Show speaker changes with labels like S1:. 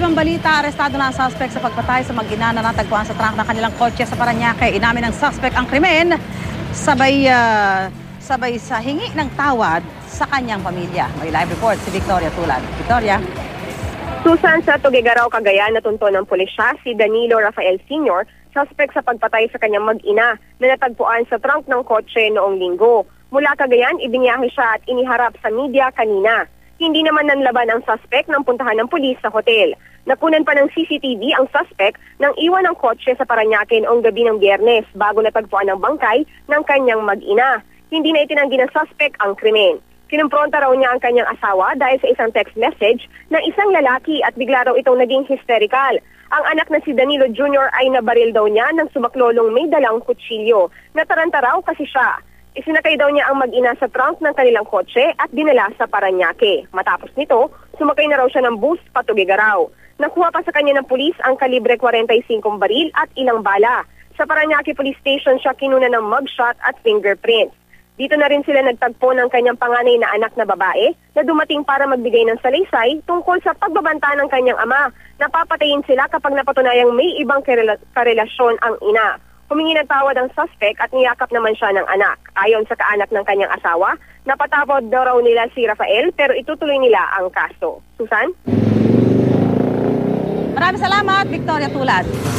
S1: ibang balita, arestado na ang suspect sa pagpatay sa mag-ina na natagpuan sa trunk ng kanilang kotse sa Paranaque. Inamin ng suspect ang krimen, sabay, ah, sabay sa hingi ng tawad sa kanyang pamilya. May live report si Victoria Tulad. Victoria?
S2: Susan sa Tugigaraw, Cagayan, natunto ng pulisya si Danilo Rafael Sr., suspect sa pagpatay sa kanyang mag-ina na natagpuan sa trunk ng kotse noong linggo. Mula Cagayan, ibinyahe siya at iniharap sa media kanina. Hindi naman nanlaban ang suspect ng puntahan ng pulis sa hotel. Nakunan pa ng CCTV ang suspect nang iwan ng kotse sa Paranaque noong gabi ng biyernes bago natagpuan ng bangkay ng kanyang mag-ina. Hindi na itinanggi ng suspect ang krimen. Kinumpronta raw niya ang kanyang asawa dahil sa isang text message ng isang lalaki at bigla raw itong naging hysterical. Ang anak na si Danilo Jr. ay nabaril daw niya ng sumaklolong may dalang kutsilyo. Nataranta raw kasi siya. Isinakay daw niya ang mag-ina sa trunk ng kanilang kotse at dinala sa Paranaque. Matapos nito, sumakay na raw siya ng bus patugigaraw. Nakuha pa sa kanya ng pulis ang kalibre 45 baril at ilang bala. Sa Paranaque Police Station siya kinuna ng mugshot at fingerprints. Dito na rin sila nagtagpo ng kanyang panganay na anak na babae na dumating para magbigay ng salaysay tungkol sa pagbabanta ng kanyang ama. Napapatayin sila kapag napatunayang may ibang karela- karelasyon ang ina. Humingi ng tawad ang suspect at niyakap naman siya ng anak. Ayon sa kaanak ng kanyang asawa, napatawad daw raw nila si Rafael pero itutuloy nila ang kaso. Susan?
S1: Maraming salamat, Victoria Tulad.